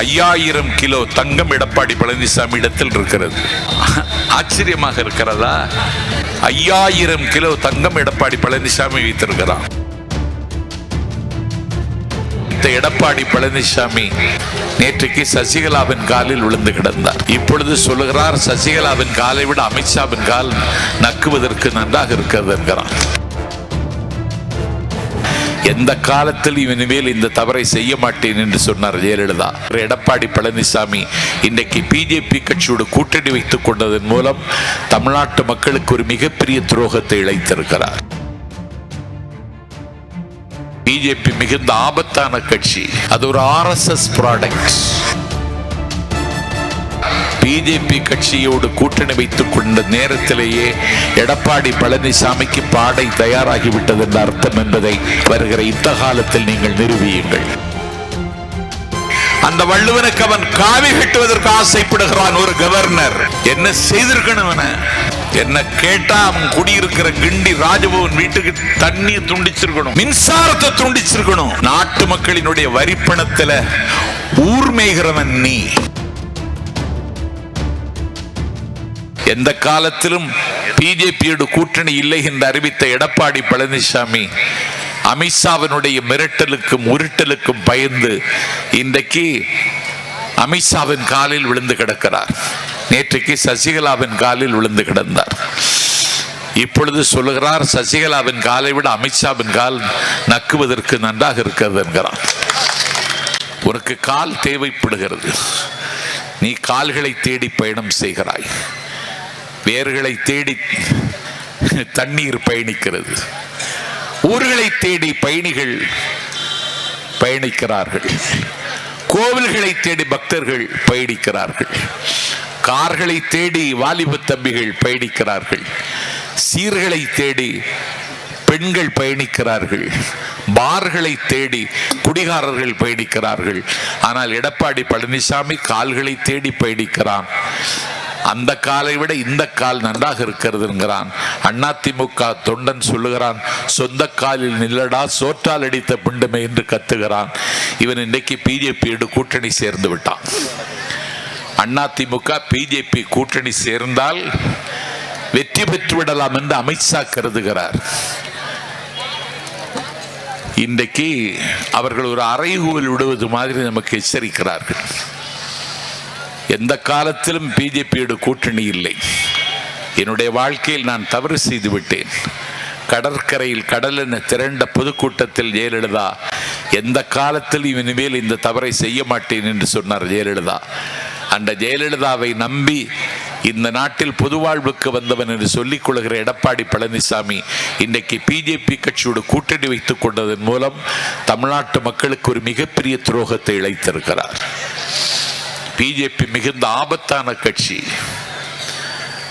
ஐயாயிரம் கிலோ தங்கம் எடப்பாடி பழனிசாமி இடத்தில் இருக்கிறது. ஆச்சரியமாக இருக்கிறதா? ஐயாயிரம் கிலோ தங்கம் எடப்பாடி பழனிசாமி வைத்திருக்கிறான். இந்த எடப்பாடி பழனிசாமி நேற்றுக்கு சசிகலாவின் காலில் விழுந்து கிடந்தார். இப்பொழுது சொல்லுகிறார் சசிகலாவின் காலை விட அமித்ஷாவின் கால் நக்குவதற்கு நன்றாக இருக்கிறது என்கிறான் எந்த காலத்தில் இனிமேல் இந்த தவறை செய்ய மாட்டேன் என்று சொன்னார் ஜெயலலிதா. எடப்பாடி பழனிசாமி இன்றைக்கு பிஜேபி கட்சியோடு கூட்டணி வைத்துக் கொண்டதன் மூலம் தமிழ்நாட்டு மக்களுக்கு ஒரு மிகப்பெரிய துரோகத்தை இழைத்திருக்கிறார். பிஜேபி மிகுந்த ஆபத்தான கட்சி. அது ஒரு ஆர்எஸ்எஸ் ப்ராடக்ட் பிஜேபி கட்சியோடு கூட்டணி வைத்துக் கொண்ட நேரத்திலேயே எடப்பாடி பழனிசாமிக்கு பாடை தயாராகிவிட்டது என்ற அர்த்தம் என்பதை வருகிற இந்த காலத்தில் நீங்கள் நிரூபியுங்கள். அந்த வள்ளுவனுக்கு அவன் காவி கட்டுவதற்கு ஆசைப்படுகிறான் ஒரு கவர்னர். என்ன செய்திருக்கணும் என்ன கேட்டா அவன் குடியிருக்கிற கிண்டி ராஜபவன் வீட்டுக்கு தண்ணீர் துண்டிச்சிருக்கணும் மின்சாரத்தை துண்டிச்சிருக்கணும். நாட்டு மக்களினுடைய வரிப்பணத்துல ஊர் மேய்கிறவன் நீ. எந்த காலத்திலும் பிஜேபியோட கூட்டணி இல்லை என்று அறிவித்த எடப்பாடி பழனிசாமி அமித்ஷாவினுடைய மிரட்டலுக்கும் உருட்டலுக்கும் பயந்து இன்றைக்கு அமித்ஷாவின் காலில் விழுந்து கிடக்கிறார். நேற்றைக்கு சசிகலாவின் காலில் விழுந்து கிடந்தார். இப்பொழுது சொல்லுகிறார் சசிகலாவின் காலை விட அமித்ஷாவின் கால் நக்குவதற்கு நன்றாக இருக்கிறது என்கிறார். உனக்கு கால் தேவைப்படுகிறது. நீ கால்களை தேடி பயணம் செய்கிறாய். வேர்களை தேடி தண்ணீர் பயணிக்கிறது. ஊர்களை தேடி பயணிகள் பயணிக்கிறார்கள். கோவில்களை தேடி பக்தர்கள் பயணிக்கிறார்கள். கார்களை தேடி வாலிப தம்பிகள் பயணிக்கிறார்கள். சீர்களை தேடி பெண்கள் பயணிக்கிறார்கள். பார்களை தேடி குடிகாரர்கள் பயணிக்கிறார்கள். ஆனால் எடப்பாடி பழனிசாமி கால்களை தேடி பயணிக்கிறான். அந்த காலை விட இந்த கால் நன்றாக இருக்கிறதுங்கிறான் அதிமுக தொண்டன் சொல்லுகிறான் சொந்த காலில் நில்லடா சோற்றால் அடித்த பிண்டமே என்று கத்துகிறான். இவன் இன்றைக்கு பிஜேபியோடு கூட்டணி சேர்ந்து விட்டான். அதிமுக பிஜேபி கூட்டணி சேர்ந்தால் வெற்றி பெற்று விடலாம் என்று அமித்ஷா கருதுகிறார். இன்றைக்கு அவர்கள் ஒரு அறைகூவல் விடுவது மாதிரி நமக்கு எச்சரிக்கிறார்கள். எந்த காலத்திலும் பிஜேபியோட கூட்டணி இல்லை. என்னுடைய வாழ்க்கையில் நான் தவறு செய்து விட்டேன். கடற்கரையில் கடல் என திரண்ட பொதுக்கூட்டத்தில் ஜெயலலிதா எந்த காலத்தில் இனிமேல் இந்த தவறை செய்ய மாட்டேன் என்று சொன்னார் ஜெயலலிதா. அந்த ஜெயலலிதாவை நம்பி இந்த நாட்டில் பொதுவாழ்வுக்கு வந்தவன் என்று சொல்லிக் கொள்கிற எடப்பாடி பழனிசாமி இன்றைக்கு பிஜேபி கட்சியோடு கூட்டணி வைத்துக் கொண்டதன் மூலம் தமிழ்நாட்டு மக்களுக்கு ஒரு மிகப்பெரிய துரோகத்தை இழைத்திருக்கிறார். பிஜேபி மிகுந்த ஆபத்தான கட்சி.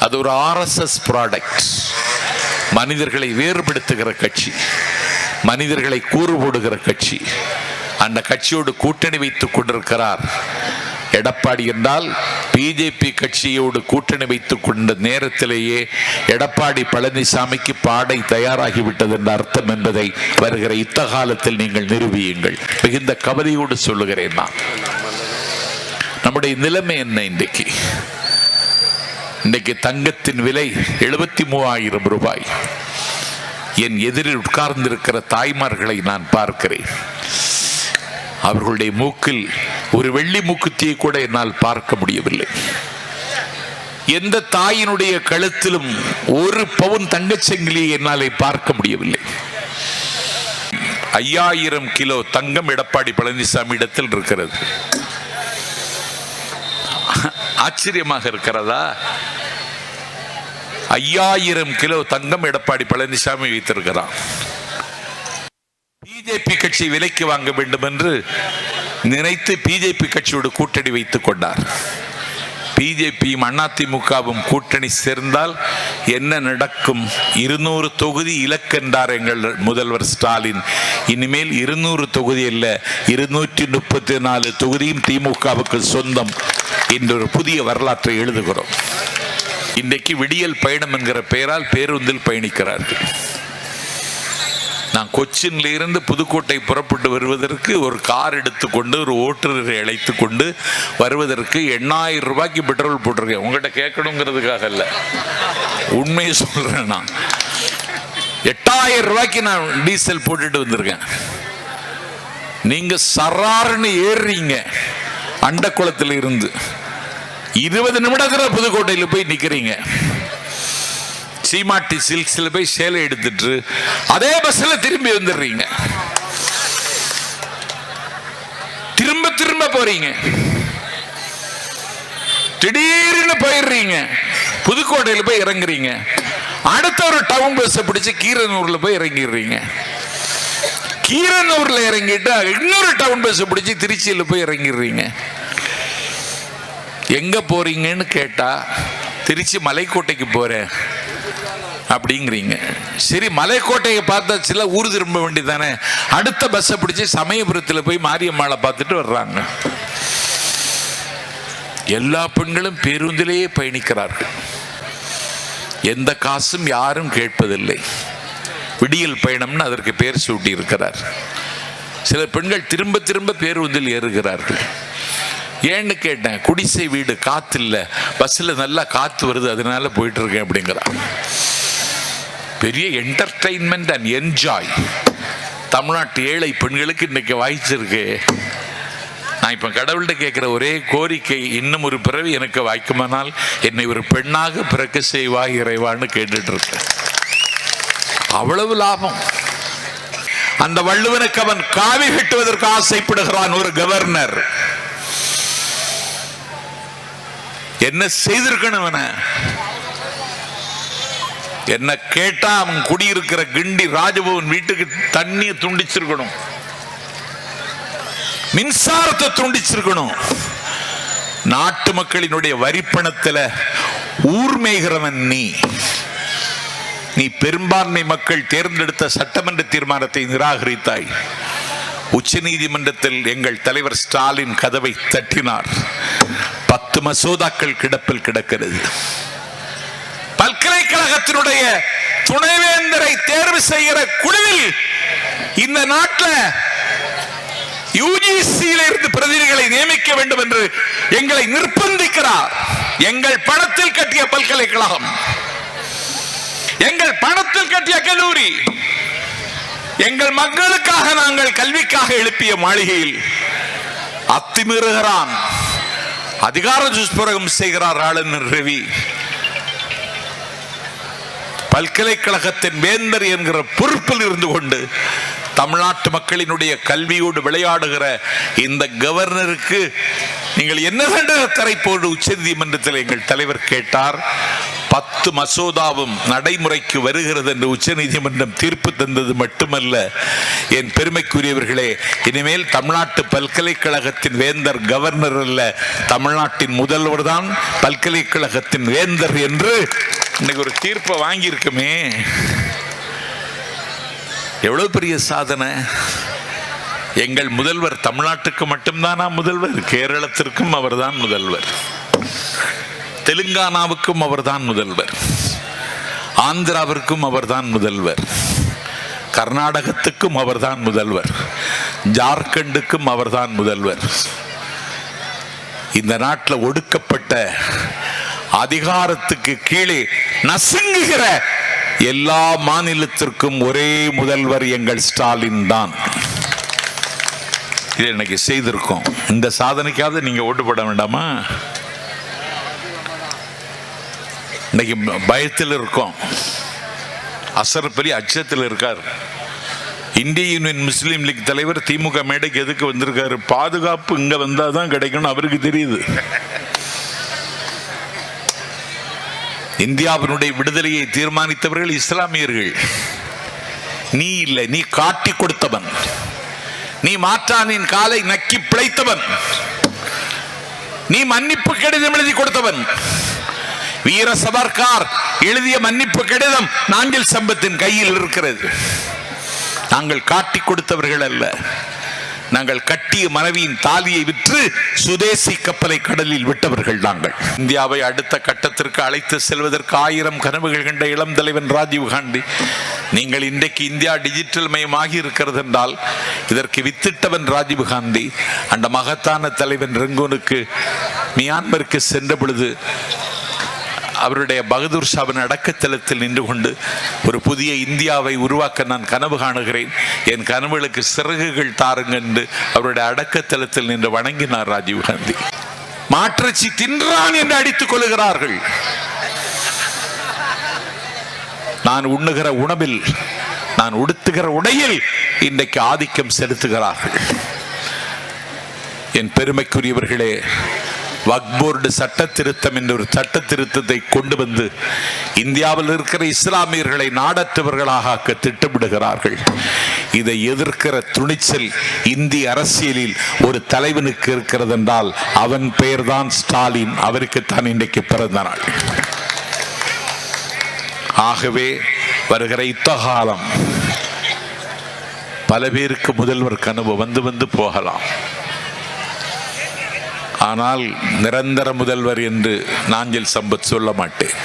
அது ஒரு ஆர்எஸ்எஸ் ப்ராடக்ட் மனிதர்களை வேறுபடுத்துகிற கட்சி. மனிதர்களை கூறு போடுகிற கட்சி. அந்த கட்சியோடு கூட்டணி வைத்துக் கொண்டிருக்கிறார். எடப்பாடி என்றால் பிஜேபி கட்சியோடு கூட்டணி வைத்துக் கொண்ட நேரத்திலேயே எடப்பாடி பழனிசாமிக்கு பாடை தயாராகிவிட்டது என்ற அர்த்தம் என்பதை வருகிற யுத்த காலத்தில் நீங்கள் நிரூபியுங்கள். மிகுந்த கவலையோடு சொல்லுகிறேன் நான். நம்முடைய நிலைமை என்ன இன்றைக்கு? இன்றைக்கு தங்கத்தின் விலை எழுபத்தி மூவாயிரம் ரூபாய். என் எதிரில் உட்கார்ந்திருக்கிற தாய்மார்களை நான் பார்க்கிறேன். அவர்களுடைய மூக்கில் ஒரு வெள்ளி மூக்குத்தியை கூட என்னால் பார்க்க முடியவில்லை. எந்த தாயினுடைய கழுத்திலும் ஒரு பவுன் தங்கச்சங்கிலியை என்னால் பார்க்க முடியவில்லை. ஐயாயிரம் கிலோ தங்கம் எடப்பாடி பழனிசாமி இடத்தில் இருக்கிறது. ஆச்சரியமாக இருக்கிறதா? ஐயாயிரம் கிலோ தங்கம் எடப்பாடி பழனிசாமி வைத்திருக்கிறான். பிஜேபி கட்சி விலைக்கு வாங்க வேண்டும் என்று நினைத்து பிஜேபி கட்சியோடு கூட்டணி வைத்துக் கொண்டார். பிஜேபியும் அதிமுகவும் கூட்டணி சேர்ந்தால் என்ன நடக்கும்? இருநூறு தொகுதி இலக்கென்றார் எங்கள் முதல்வர் ஸ்டாலின். இனிமேல் இருநூறு தொகுதி அல்ல இருநூற்றி முப்பத்தி நாலு தொகுதியும் திமுகவுக்கு சொந்தம் என்ற ஒரு புதிய வரலாற்றை எழுதுகிறோம். இன்றைக்கு விடியல் பயணம் என்கிற பெயரால் பேருந்தில் பயணிக்கிறார்கள். நான் கொச்சின்ல இருந்து புதுக்கோட்டை புறப்பட்டு வருவதற்கு ஒரு கார் எடுத்துக்கொண்டு ஒரு ஓட்டுநரை அழைத்து கொண்டு வருவதற்கு எண்ணாயிரம் ரூபாய்க்கு பெட்ரோல் போட்டிருக்கேன். உங்கள்கிட்ட கேட்கணுங்கிறதுக்காக இல்லை உண்மையை சொல்கிறேன் நான். எட்டாயிரம் ரூபாய்க்கு நான் டீசல் போட்டுட்டு வந்திருக்கேன். நீங்கள் சராருன்னு ஏறுறீங்க அண்டக்குளத்தில் இருந்து இருபது நிமிடத்தில் புதுக்கோட்டையில் போய் நிற்கிறீங்க சீமாட்டி சில்க்ஸ்ல போய் சேலை எடுத்துட்டு அதே பஸ்ல திரும்பி வந்துடுறீங்க. திரும்ப திரும்ப போறீங்க. திடீர்னு போயிடுறீங்க. புதுக்கோட்டையில் போய் இறங்குறீங்க. அடுத்த ஒரு டவுன் பஸ்ஸை பிடிச்சி கீரனூர்ல போய் இறங்கிடுறீங்க. கீரனூர்ல இறங்கிட்டு இன்னொரு டவுன் பஸ்ஸை பிடிச்சி திருச்சியில் போய் இறங்கிடுறீங்க. எங்க போறீங்கன்னு கேட்டா திருச்சி மலைக்கோட்டைக்கு போறேன். அப்படிங்கிறீங்க. சரி மலைக்கோட்டையை பார்த்தா சில ஊர் திரும்ப வேண்டியதானே அடுத்த பஸ்ஸை பிடிச்சி சமயபுரத்தில் போய் மாரியம்மாளை பார்த்துட்டு வர்றாங்க. எல்லா பெண்களும் பேருந்திலேயே பயணிக்கிறார்கள். எந்த காசும் யாரும் கேட்பதில்லை. விடியல் பயணம்னு அதற்கு பேர் சூட்டி இருக்கிறார் சில பெண்கள் திரும்ப திரும்ப பேருந்தில் ஏறுகிறார்கள். ஏன்னு கேட்டேன் குடிசை வீடு காத்து இல்லை பஸ்ஸில் நல்லா காற்று வருது அதனால போயிட்டு இருக்கேன் அப்படிங்கிறான். பெரிய என்டர்டைன்மெண்ட் அண்ட் என்ஜாய் தமிழ்நாட்டு ஏழை பெண்களுக்கு இன்னைக்கு வாய்ச்சிருக்கு நான் இப்போ கடவுள்கிட்ட கேட்குற ஒரே கோரிக்கை இன்னும் ஒரு பிறவி எனக்கு வாய்க்குமானால் என்னை ஒரு பெண்ணாக பிறக்க செய்வாய் இறைவான்னு கேட்டுட்டு இருக்கேன். அவ்வளவு லாபம். அந்த வள்ளுவனுக்கு அவன் காவி கட்டுவதற்கு ஆசைப்படுகிறான் ஒரு கவர்னர். என்ன செய்திருக்கணும் அவனை? என்ன கேட்டா அவன் குடியிருக்கிற கிண்டி ராஜபவன் வீட்டுக்கு தண்ணியை துண்டிச்சிருக்கணும். மின்சாரத்தை துண்டிச்சிருக்கணும். நாட்டு மக்களினுடைய வரிப்பணத்தில் ஊர்மேய்கிறவன் நீ. நீ பெரும்பான்மை மக்கள் தேர்ந்தெடுத்த சட்டமன்ற தீர்மானத்தை நிராகரித்தாய். உச்ச நீதிமன்றத்தில் எங்கள் தலைவர் ஸ்டாலின் கதவை தட்டினார். பத்து மசோதாக்கள் கிடப்பில் கிடக்கிறது. பல்கலைக்கழகத்தினுடைய துணைவேந்தரை தேர்வு செய்கிற குழுவில் இந்த நாட்டில் யூஜிசியில் இருந்து பிரதிநிதிகளை நியமிக்க வேண்டும் என்று எங்களை நிர்பந்திக்கிறார். எங்கள் பணத்தில் கட்டிய பல்கலைக்கழகம். எங்கள் பணத்தில் கட்டிய கல்லூரி. எங்கள் மக்களுக்காக நாங்கள் கல்விக்காக எழுப்பிய மாளிகையில் அத்துமீறுகிறான் அதிகார துஷ்பிரகம் செய்கிறார் ஆளுநர் ரவி. பல்கலைக்கழகத்தின் வேந்தர் என்கிற பொறுப்பில் இருந்து கொண்டு தமிழ்நாட்டு மக்களினுடைய கல்வியோடு விளையாடுகிற இந்த கவர்னருக்கு நீங்கள் என்ன தண்டனை போடு உச்ச நீதிமன்றத்தில் எங்கள் தலைவர் கேட்டார் பத்து மசோதாவும் நடைமுறைக்கு வருகிறது என்று உச்ச நீதிமன்றம் தீர்ப்பு தந்தது மட்டுமல்ல. என் பெருமைக்குரியவர்களே இனிமேல் தமிழ்நாட்டு பல்கலைக்கழகத்தின் வேந்தர் கவர்னர் அல்ல தமிழ்நாட்டின் முதல்வர் தான் பல்கலைக்கழகத்தின் வேந்தர் என்று இன்னைக்கு ஒரு தீர்ப்பை வாங்கியிருக்குமே. எவ்வளோ பெரிய சாதனை. எங்கள் முதல்வர் தமிழ்நாட்டுக்கு மட்டும்தானா முதல்வர்? கேரளத்திற்கும் அவர்தான் முதல்வர். தெலுங்கானாவுக்கும் அவர்தான் முதல்வர். ஆந்திராவிற்கும் அவர்தான் முதல்வர். கர்நாடகத்துக்கும் அவர்தான் முதல்வர். ஜார்க்கண்டுக்கும் அவர்தான் முதல்வர். இந்த நாட்டில் ஒடுக்கப்பட்ட அதிகாரத்துக்கு கீழே நசுங்குகிற எல்லா மாநிலத்திற்கும் ஒரே முதல்வர் எங்கள் ஸ்டாலின் தான். இதை இன்னைக்கு செய்திருக்கோம். இந்த சாதனைக்காவது நீங்க ஓட்டு போட வேண்டாமா? இன்னைக்கு பயத்தில் இருக்கோம். அசர் பெரிய அச்சத்தில் இருக்கார். இந்திய யூனியன் முஸ்லீம் லீக் தலைவர் திமுக மேடைக்கு எதுக்கு வந்திருக்காரு? பாதுகாப்பு இங்கே வந்தால் தான் கிடைக்கும்னு அவருக்கு தெரியுது. இந்தியாவினுடைய விடுதலையை தீர்மானித்தவர்கள் இஸ்லாமியர்கள். நீ இல்லை நீ காட்டி கொடுத்தவன். நீ மாற்றானின் காலை நக்கி பிழைத்தவன். நீ மன்னிப்பு கடிதம் எழுதி கொடுத்தவன். வீர சவர்கார் எழுதிய மன்னிப்பு கடிதம் நாஞ்சில் சம்பத்தின் கையில் இருக்கிறது. நாங்கள் காட்டி கொடுத்தவர்கள் அல்ல. நாங்கள் கட்டிய மனைவியின் தாலியை விற்று சுதேசி கப்பலை கடலில் விட்டவர்கள் நாங்கள். இந்தியாவை அடுத்த கட்டத்திற்கு அழைத்து செல்வதற்கு ஆயிரம் கனவுகள் கண்ட இளம் தலைவன் ராஜீவ் காந்தி நீங்கள் இன்றைக்கு இந்தியா டிஜிட்டல் மயமாகி இருக்கிறது என்றால் இதற்கு வித்திட்டவன் ராஜீவ் காந்தி அந்த மகத்தான தலைவன் ரெங்கோனுக்கு மியான்மருக்கு சென்ற பொழுது அவருடைய பகதூர் ஷாவின் அடக்கத்தலத்தில் நின்று கொண்டு ஒரு புதிய இந்தியாவை உருவாக்க நான் கனவு காணுகிறேன். என் கனவுகளுக்கு சிறகுகள் தாருங்க என்று அவருடைய அடக்கத்தலத்தில் நின்று வணங்கினார் ராஜீவ் காந்தி. மாற்றச்சி தின்றான் என்று அடித்துக் கொள்கிறார்கள் நான் உண்ணுகிற உணவில் நான் உடுத்துகிற உடையில் இன்றைக்கு ஆதிக்கம் செலுத்துகிறார்கள். என் பெருமைக்குரியவர்களே வக்போர்டு சட்ட திருத்தம் என்ற ஒரு சட்ட திருத்தத்தை கொண்டு வந்து இந்தியாவில் இருக்கிற இஸ்லாமியர்களை நாடற்றவர்களாக ஆக்க திட்டமிடுகிறார்கள். இதை எதிர்க்கிற துணிச்சல் இந்திய அரசியலில் ஒரு தலைவனுக்கு இருக்கிறது என்றால் அவன் பெயர்தான் ஸ்டாலின் அவருக்குத்தான் இன்றைக்கு பிறந்த நாள். ஆகவே வருகிற இத்தகாலம் பல பேருக்கு முதல்வர் கனவு வந்து வந்து போகலாம். ஆனால் நிரந்தர முதல்வர் என்று நாஞ்சில் சம்பத் சொல்ல மாட்டேன்.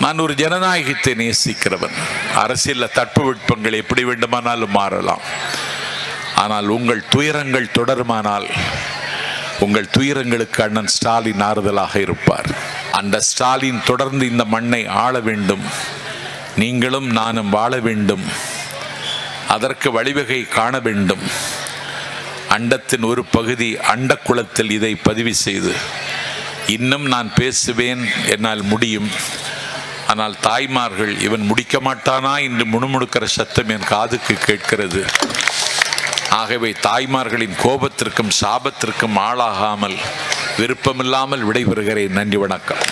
நான் ஒரு ஜனநாயகத்தை நேசிக்கிறவன். அரசியல்ல தட்பவெட்பங்கள் எப்படி வேண்டுமானாலும் மாறலாம். ஆனால் உங்கள் துயரங்கள் தொடருமானால் உங்கள் துயரங்களுக்கு அண்ணன் ஸ்டாலின் ஆறுதலாக இருப்பார். அந்த ஸ்டாலின் தொடர்ந்து இந்த மண்ணை ஆள வேண்டும். நீங்களும் நானும் வாழ வேண்டும். அதற்கு வழிவகை காண வேண்டும். அண்டத்தின் ஒரு பகுதி அண்டக்குளத்தில் இதை பதிவு செய்து இன்னும் நான் பேசுவேன் என்னால் முடியும். ஆனால் தாய்மார்கள் இவன் முடிக்க மாட்டானா என்று முணுமுணுக்கிற சத்தம் என் காதுக்கு கேட்கிறது. ஆகவே தாய்மார்களின் கோபத்திற்கும் சாபத்திற்கும் ஆளாகாமல் விருப்பமில்லாமல் விடைபெறுகிறேன். நன்றி வணக்கம்.